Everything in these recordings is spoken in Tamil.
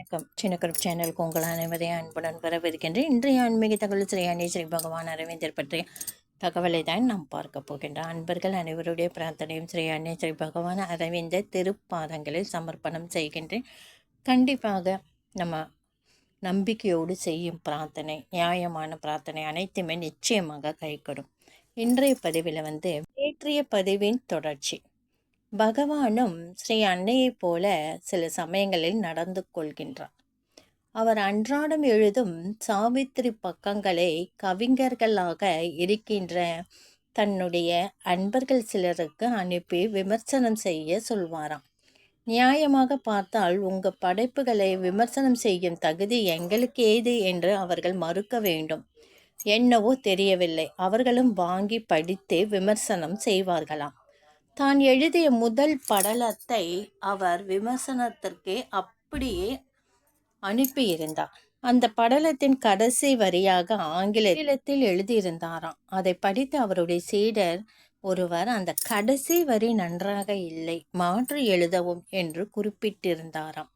வணக்கம். சின்ன கருப்பு சேனலுக்கு உங்கள் அனைவரையும் அன்புடன் வரவிருக்கின்றேன் இன்றைய ஆன்மீக தகவல் ஸ்ரீ அணி ஸ்ரீ பகவான் அரவிந்தர் பற்றிய தகவலை தான் நாம் பார்க்க போகின்றோம் அன்பர்கள் அனைவருடைய பிரார்த்தனையும் ஸ்ரீ அன்னை ஸ்ரீ பகவான் அரவிந்தர் திருப்பாதங்களில் சமர்ப்பணம் செய்கின்றேன். கண்டிப்பாக நம்ம நம்பிக்கையோடு செய்யும் பிரார்த்தனை நியாயமான பிரார்த்தனை அனைத்துமே நிச்சயமாக கைகூடும். இன்றைய பதிவில் வந்து நேற்றைய பதிவின் தொடர்ச்சி. பகவானும் ஸ்ரீ அன்னையைப் போல சில சமயங்களில் நடந்து கொள்கின்றார். அவர் அன்றாடம் எழுதும் சாவித்திரி பக்கங்களை கவிஞர்களாக இருக்கின்ற தன்னுடைய அன்பர்கள் சிலருக்கு அனுப்பி விமர்சனம் செய்ய சொல்வாராம். நியாயமாக பார்த்தால் உங்கள் படைப்புகளை விமர்சனம் செய்யும் தகுதி எங்களுக்கு ஏது என்று அவர்கள் மறுக்க வேண்டும். என்னவோ தெரியவில்லை. அவர்களும் வாங்கி படித்து விமர்சனம் செய்வார்களாம். தான் எழுதிய முதல் படலத்தை அவர் விமர்சனத்திற்கு அப்படியே அனுப்பியிருந்தார். அந்த படலத்தின் கடைசி வரியாக ஆங்கிலத்தில் எழுதியிருந்தாராம். அதை படித்து அவருடைய சீடர் ஒருவர் அந்த கடைசி வரி நன்றாக இல்லை மாற்றி எழுதவும் என்று குறிப்பிட்டிருந்தாராம்.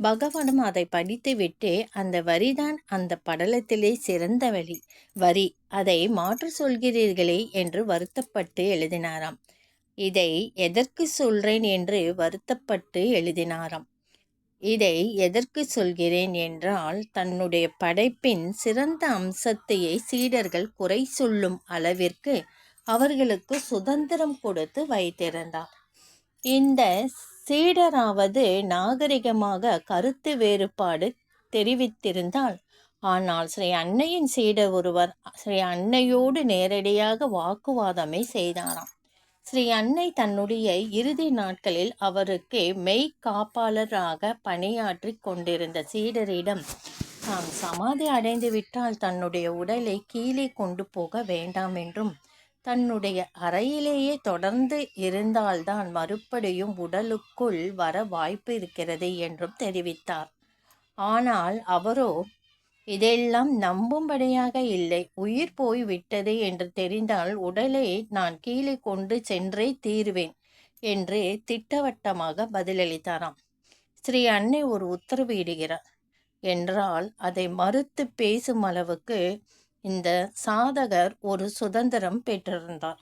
பகவானும் அதை படித்துவிட்டு அந்த வரிதான் அந்த படலத்திலே சிறந்த வழி வரி அதை மாற்று சொல்கிறீர்களே என்று வருத்தப்பட்டு எழுதினாராம். இதை எதற்கு சொல்கிறேன் என்று வருத்தப்பட்டு எழுதினாராம். இதை எதற்கு சொல்கிறேன் என்றால் தன்னுடைய படைப்பின் சிறந்த அம்சத்தையே சீடர்கள் குறை சொல்லும் அளவிற்கு அவர்களுக்கு சுதந்திரம் கொடுத்து வைத்திருந்தார். இந்த சீடராவது நாகரிகமாக கருத்து வேறுபாடு தெரிவித்திருந்தால் ஆனால் ஸ்ரீ அன்னையின் சீடர் ஒருவர் ஸ்ரீ அன்னையோடு நேரடியாக வாக்குவாதமே செய்தாராம். ஸ்ரீ அன்னை தன்னுடைய இறுதி நாட்களில் அவருக்கு மெய் காப்பாளராக பணியாற்றி கொண்டிருந்த சீடரிடம் தாம் சமாதி அடைந்து விட்டால் தன்னுடைய உடலை கீழே கொண்டு போக வேண்டாம் என்றும் தன்னுடைய அறையிலேயே தொடர்ந்து இருந்தால்தான் மறுபடியும் உடலுக்குள் வர வாய்ப்பு இருக்கிறது என்றும் தெரிவித்தார். ஆனால் அவரோ இதெல்லாம் நம்பும்படியாக இல்லை. உயிர் போய் விட்டது என்று தெரிந்தால் உடலை நான் கீழே கொண்டு சென்றே தீருவேன் என்று திட்டவட்டமாக பதிலளித்தாராம். ஸ்ரீ அன்னை ஒரு உத்தரவு இடுகிறார். என்றால் அதை மறுத்து பேசும் அளவுக்கு இந்த சாதகர் ஒரு சுதந்திரம் பெற்றிருந்தார்.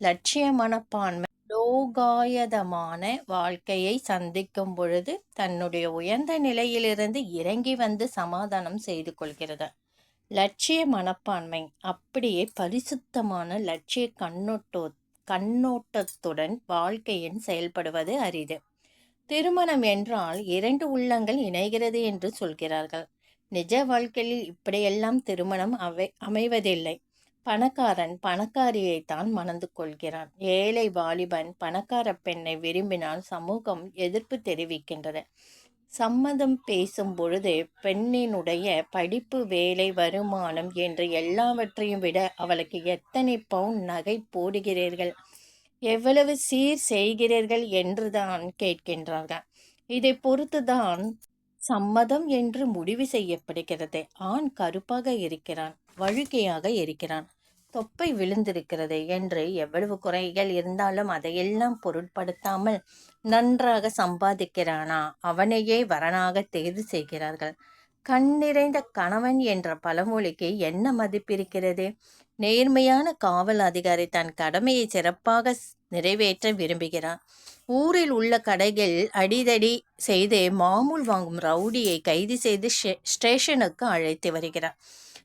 லட்சிய மனப்பான்மை ஓகாயதமான வாழ்க்கையை சந்திக்கும் பொழுது தன்னுடைய உயர்ந்த நிலையிலிருந்து இறங்கி வந்து சமாதானம் செய்து கொள்கிறது. லட்சிய மனப்பான்மை அப்படியே பரிசுத்தமான லட்சிய கண்ணோட்டோ கண்ணோட்டத்துடன் வாழ்க்கையின் செயல்படுவது அரிது. திருமணம் என்றால் இரண்டு உள்ளங்கள் இணைகிறது என்று சொல்கிறார்கள். நிஜ வாழ்க்கையில் இப்படியெல்லாம் திருமணம் அவை அமைவதில்லை. பணக்காரன் பணக்காரியைத்தான் மணந்து கொள்கிறான். ஏழை வாலிபன் பணக்கார பெண்ணை விரும்பினால் சமூகம் எதிர்ப்பு தெரிவிக்கின்றது. சம்மதம் பேசும் பொழுது பெண்ணினுடைய படிப்பு வேலை வருமானம் என்று எல்லாவற்றையும் விட அவளுக்கு எத்தனை பவுன் நகை போடுகிறீர்கள்? எவ்வளவு சீர் செய்கிறீர்கள் என்றுதான் கேட்கின்றார்கள். இதை பொறுத்துதான் சம்மதம் என்று முடிவு செய்யப்படுகிறது. ஆண் கருப்பாக இருக்கிறான். வழுக்கையாக இருக்கிறான் தொப்பை விழுந்திருக்கிறது என்று எவ்வளவு குறைகள் இருந்தாலும் அதையெல்லாம் பொருட்படுத்தாமல் நன்றாக சம்பாதிக்கிறானா? அவனையே வரனாக தேர்வு செய்கிறார்கள். கண் நிறைந்த கணவன் என்ற பழமொழிக்கு என்ன மதிப்பிருக்கிறது? நேர்மையான காவல் அதிகாரி தன் கடமையை சிறப்பாக நிறைவேற்ற விரும்புகிறார் ஊரில் உள்ள கடைகள் அடிதடி செய்து மாமூல் வாங்கும் ரவுடியை கைது செய்து ஸ்டேஷனுக்கு அழைத்து வருகிறார்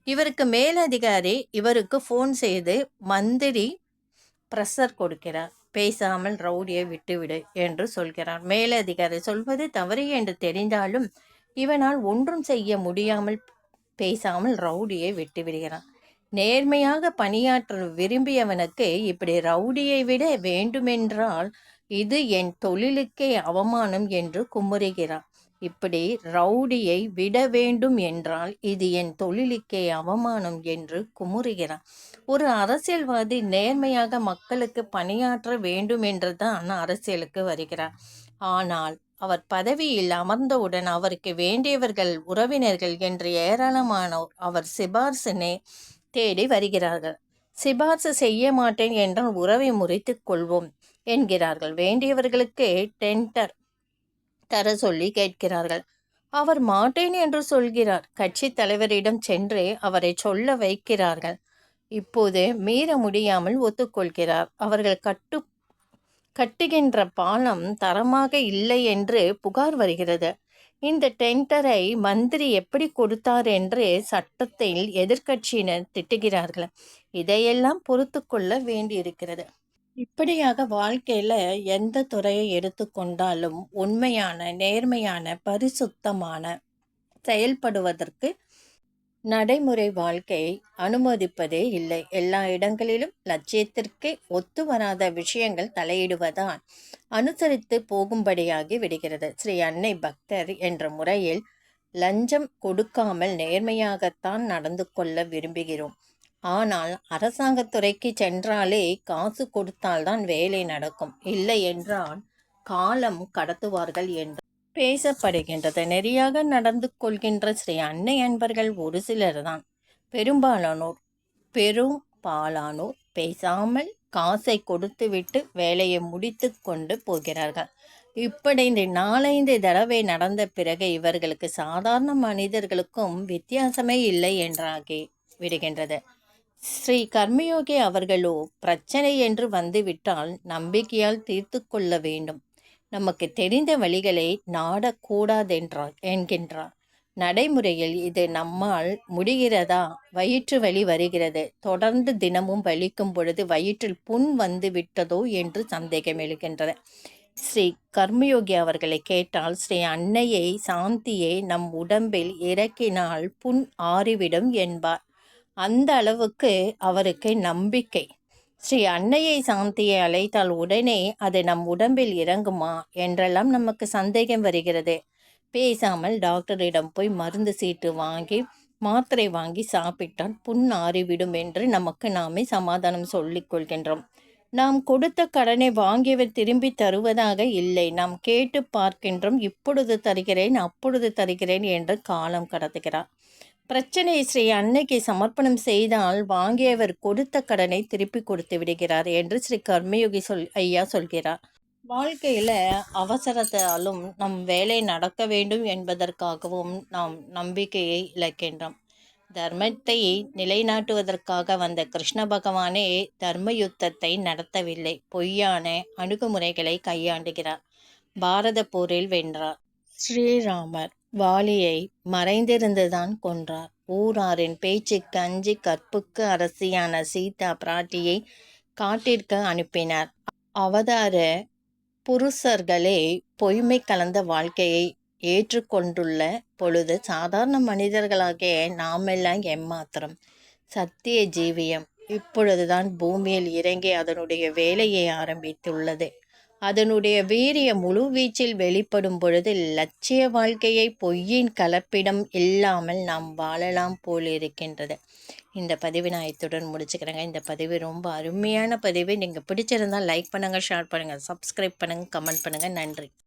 இவருக்கு மேலதிகாரி இவருக்கு ஃபோன் செய்து மந்திரி ப்ரெஷர் கொடுக்கிறார். பேசாமல் ரவுடியை விட்டுவிடு என்று சொல்கிறார். மேலதிகாரி சொல்வது தவறு என்று தெரிந்தாலும் இவனால் ஒன்றும் செய்ய முடியாமல் பேசாமல் ரவுடியை விட்டுவிடுகிறான் நேர்மையாக பணியாற்ற விரும்பியவனுக்கு இப்படி ரவுடியை விட வேண்டுமென்றால் இது என் தொழிலுக்கே அவமானம் என்று குமுறுகிறான் இப்படி ரவுடியை விட வேண்டும் என்றால் இது என் தொழிலுக்கே அவமானம் என்று குமுறுகிறான். ஒரு அரசியல்வாதி நேர்மையாக மக்களுக்கு பணியாற்ற வேண்டும் என்றுதான் அரசியலுக்கு வருகிறார். ஆனால் அவர் பதவியில் அமர்ந்தவுடன் அவருக்கு வேண்டியவர்கள் உறவினர்கள் என்று ஏராளமானோர் அவர் சிபார்சினை தேடி வருகிறார்கள். சிபார்சு செய்ய மாட்டேன் என்றால் உறவை முறித்து கொள்வோம் என்கிறார்கள். வேண்டியவர்களுக்கு டெண்டர் தர சொல்லி கேட்கிறார்கள். அவர் மாட்டேன் என்று சொல்கிறார். கட்சி தலைவரிடம் சென்று அவரை சொல்ல வைக்கிறார்கள். இப்போது மீற முடியாமல் ஒத்துக்கொள்கிறார். அவர்கள் கட்டு கட்டுகின்ற பாலம் தரமாக இல்லை என்று புகார் வருகிறது. இந்த டெண்டரை மந்திரி எப்படி கொடுத்தார் என்று சட்டத்தில் எதிர்க்கட்சியினர் திட்டுகிறார்கள். இதையெல்லாம் பொறுத்து கொள்ள வேண்டியிருக்கிறது. இப்படியாக வாழ்க்கையில் எந்த துறையை எடுத்துக்கொண்டாலும் உண்மையான நேர்மையான பரிசுத்தமான செயல்படுவதற்கு நடைமுறை வாழ்க்கையை அனுமதிப்பதே இல்லை. எல்லா இடங்களிலும் லட்சியத்திற்கு ஒத்து வராத விஷயங்கள் தலையிடுவதால் அனுசரித்து போகும்படியாகி விடுகிறது. ஸ்ரீ அன்னை பக்தர் என்ற முறையில் லஞ்சம் கொடுக்காமல் நேர்மையாகத்தான் நடந்து கொள்ள விரும்புகிறோம். ஆனால் அரசாங்கத்துறைக்கு சென்றாலே காசு கொடுத்தால்தான் வேலை நடக்கும். இல்லை என்றால் காலம் கடத்துவார்கள் என்று பேசப்படுகின்றது. நெறியாக நடந்து கொள்கின்ற ஸ்ரீ அன்னை அன்பர்கள் ஒரு சிலர் தான் பெரும்பாலானோர் பெரும் பாலானோர் பேசாமல் காசை கொடுத்துவிட்டு வேலையை முடித்து கொண்டு போகிறார்கள். இப்படி இந்த நாலைந்து தடவை நடந்த பிறகு இவர்களுக்கு சாதாரண மனிதர்களுக்கும் வித்தியாசமே இல்லை என்றாகி விடுகின்றது. ஸ்ரீ கர்மயோகி அவர்களோ பிரச்சனை என்று வந்துவிட்டால் நம்பிக்கையால் தீர்த்து கொள்ள வேண்டும். நமக்கு தெரிந்த வழிகளை நாடக்கூடாதென்றார் என்கின்றார். நடைமுறையில் இது நம்மால் முடிகிறதா? வயிற்று வலி வருகிறது. தொடர்ந்து தினமும் வலிக்கும் பொழுது வயிற்றில் புண் வந்து விட்டதோ என்று சந்தேகம் எழுகின்றது. ஸ்ரீ கர்மயோகி அவர்களை கேட்டால் ஸ்ரீ அன்னையை சாந்தியை நம் உடம்பில் இறக்கினால் புண் ஆறிவிடும் என்பார். அந்த அளவுக்கு அவருக்கு நம்பிக்கை. ஸ்ரீ அன்னையை சாந்தியை அழைத்தால் உடனே அது நம் உடம்பில் இறங்குமா? என்றெல்லாம் நமக்கு சந்தேகம் வருகிறது. பேசாமல் டாக்டரிடம் போய் மருந்து சீட்டு வாங்கி மாத்திரை வாங்கி சாப்பிட்டால் புண் ஆறிவிடும் என்று நமக்கு நாமே சமாதானம் சொல்லிக் கொள்கின்றோம். நாம் கொடுத்த கடனை வாங்கியவர் திரும்பி தருவதாக இல்லை. நாம் கேட்டு பார்க்கின்றோம் இப்பொழுது தருகிறேன் அப்பொழுது தருகிறேன் என்று காலம் கடத்துகிறார். பிரச்சனை ஸ்ரீ அன்னைக்கு சமர்ப்பணம் செய்தால் வாங்கியவர் கொடுத்த கடனை திருப்பி கொடுத்து விடுகிறார் என்று ஸ்ரீ கர்மயோகி சொல் ஐயா சொல்கிறார். வாழ்க்கையில் அவசரத்தாலும் நம் வேலை நடக்க வேண்டும் என்பதற்காகவும் நாம் நம்பிக்கையை இழக்கின்றோம். தர்மத்தை நிலைநாட்டுவதற்காக வந்த கிருஷ்ண பகவானே தர்ம யுத்தத்தை நடத்தவில்லை. பொய்யான அணுகுமுறைகளை கையாண்டுகிறார். பாரத போரில் வென்றார். ஸ்ரீராமர். வாலியை மறைந்திருந்துதான் கொன்றார். ஊராரின் பேச்சுக்கு அஞ்சி கற்புக்கு அரசியான சீதா பிராட்டியை காட்டிற்கு அனுப்பினார். அவதார புருஷர்களே பொய்மை கலந்த வாழ்க்கையை ஏற்றுக்கொண்டுள்ள பொழுது சாதாரண மனிதர்களாகிய நாமெல்லாம் எம்மாத்திரம் சத்திய ஜீவியம் இப்பொழுதுதான் பூமியில் இறங்கி அதனுடைய வேலையை ஆரம்பித்துள்ளது. அதனுடைய வீரிய முழு வீச்சில் வெளிப்படும் பொழுது லட்சிய வாழ்க்கையை பொய்யின் கலப்பிடம் இல்லாமல் நாம் வாழலாம் போல் இருக்கின்றது. இந்த பதிவு நான் இத்துடன் முடிச்சுக்கிறேங்க. இந்த பதிவு ரொம்ப அருமையான பதிவு. நீங்கள் பிடிச்சிருந்தால் லைக் பண்ணுங்கள் ஷேர் பண்ணுங்கள் சப்ஸ்கிரைப் பண்ணுங்கள் கமெண்ட் பண்ணுங்கள் நன்றி.